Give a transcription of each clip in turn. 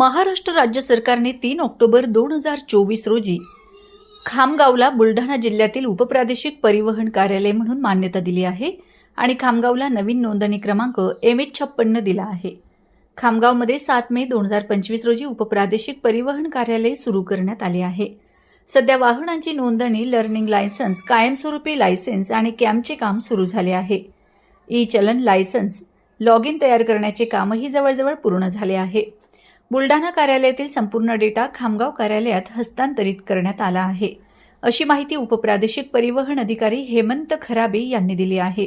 महाराष्ट्र राज्य सरकारने तीन ऑक्टोबर दोन हजार चोवीस रोजी खामगावला बुलढाणा जिल्ह्यातील उपप्रादेशिक परिवहन कार्यालय म्हणून मान्यता दिली आहे आणि खामगावला नवीन नोंदणी क्रमांक एम एच छप्पन्न दिला आहे. खामगावमध्ये सात मे दोन हजार पंचवीस रोजी उपप्रादेशिक परिवहन कार्यालय सुरू करण्यात आले आहे. सध्या वाहनांची नोंदणी लर्निंग लायसन्स कायमस्वरूपी लायसन्स आणि कॅम्पचे काम सुरू झाले आहे. ई चलन लायसन्स लॉग इन तयार करण्याचे कामही जवळजवळ पूर्ण झाले आहे. बुलढाणा कार्यालयातील संपूर्ण डेटा खामगाव कार्यालयात हस्तांतरित करण्यात आला आहे. अशी माहिती उपप्रादेशिक परिवहन अधिकारी हेमंत खराबे यांनी दिली आहे.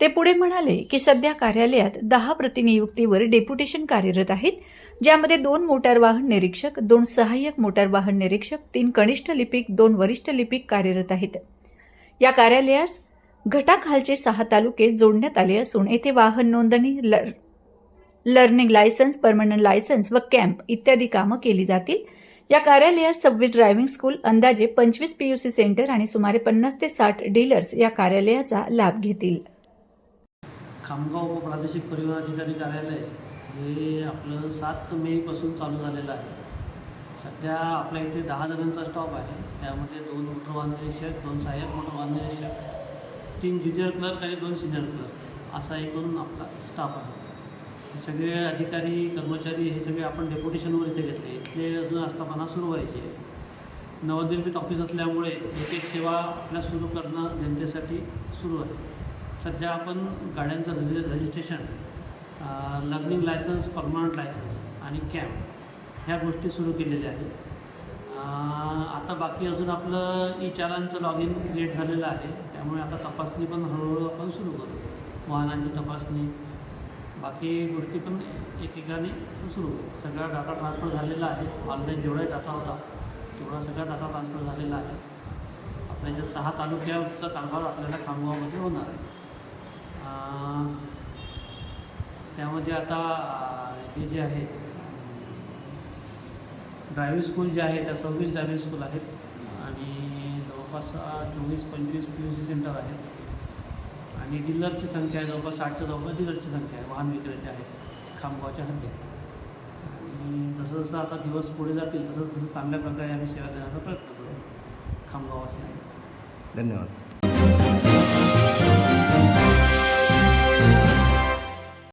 ते पुढे म्हणाले की सध्या कार्यालयात दहा प्रतिनियुक्तीवर डेप्युटेशन कार्यरत आहेत ज्यामध्ये दोन मोटार वाहन निरीक्षक दोन सहाय्यक मोटार वाहन निरीक्षक तीन कनिष्ठ लिपिक दोन वरिष्ठ लिपिक कार्यरत आहेत. या कार्यालयास घटाखालचे सहा तालुके जोडण्यात आले असून येथे वाहन नोंदणी लर लर्निंग लायसन्स परमनंट लायसन्स व कॅम्प इत्यादी कामं केली जातील. या कार्यालयात सव्वीस ड्रायव्हिंग स्कूल अंदाजे पंचवीस पीयूसी सेंटर आणि सुमारे पन्नास ते साठ डीलर्स या कार्यालयाचा लाभ घेतील. खामगाव प्रादेशिक परिवहन अधिकारी कार्यालय हे आपलं सात मेपासून चालू झालेलं आहे. सध्या आपल्या इथे दहा जणांचा स्टॉप आहे. त्यामध्ये दोन मोटर वाहन निरीक्षक दोन सहाय्यक मोटर वाहन निरीक्षक तीन ज्युनियर क्लर्क आणि दोन सिनियर क्लर्क असा एकूण आपला स्टाफ आहे. हे सगळे अधिकारी कर्मचारी हे सगळे आपण डेप्युटेशनवर इथे घेतले. इथले अजून आस्थापना सुरू व्हायची आहे. नवनिर्मित ऑफिस असल्यामुळे एक एक सेवा आपल्या सुरू करणं जनतेसाठी सुरू आहे. सध्या आपण गाड्यांचं रजि registration learning licence permanent licence आणि कॅम्प ह्या गोष्टी सुरू केलेल्या आहेत. आता बाकी अजून आपलं ई चालांचं लॉग इन क्रिएट झालेलं आहे. त्यामुळे आता तपासणी पण हळूहळू आपण सुरू करू. वाहनांची तपासणी बाकी गोष्टी पण एकेकाने सुरू. सगळा डाटा ट्रान्सफर झालेला आहे. ऑनलाईन जेवढा डाटा होता तेवढा सगळा डाटा ट्रान्सफर झालेला आहे. आपल्या ज्या सहा तालुक्याचा कारभार आपल्याला खामगावमध्ये होणार आहे. त्यामध्ये आता हे जे आहे ड्रायव्हिंग स्कूल जे आहे त्या सव्वीस ड्रायव्हिंग स्कूल आहेत. आणि जवळपास चोवीस पंचवीस पी यू सी सेंटर आहेत. आणि डिलरची संख्या आहे जवळपास साठच्या जवळपास डिलरची संख्या आहे वाहन विक्रेते आहेत खामगावच्या हद्दीत आणि जसं जसं आता दिवस पुढे जातील तसं तसं चांगल्या प्रकारे आम्ही सेवा देण्याचा प्रयत्न करू. खामगावासी धन्यवाद.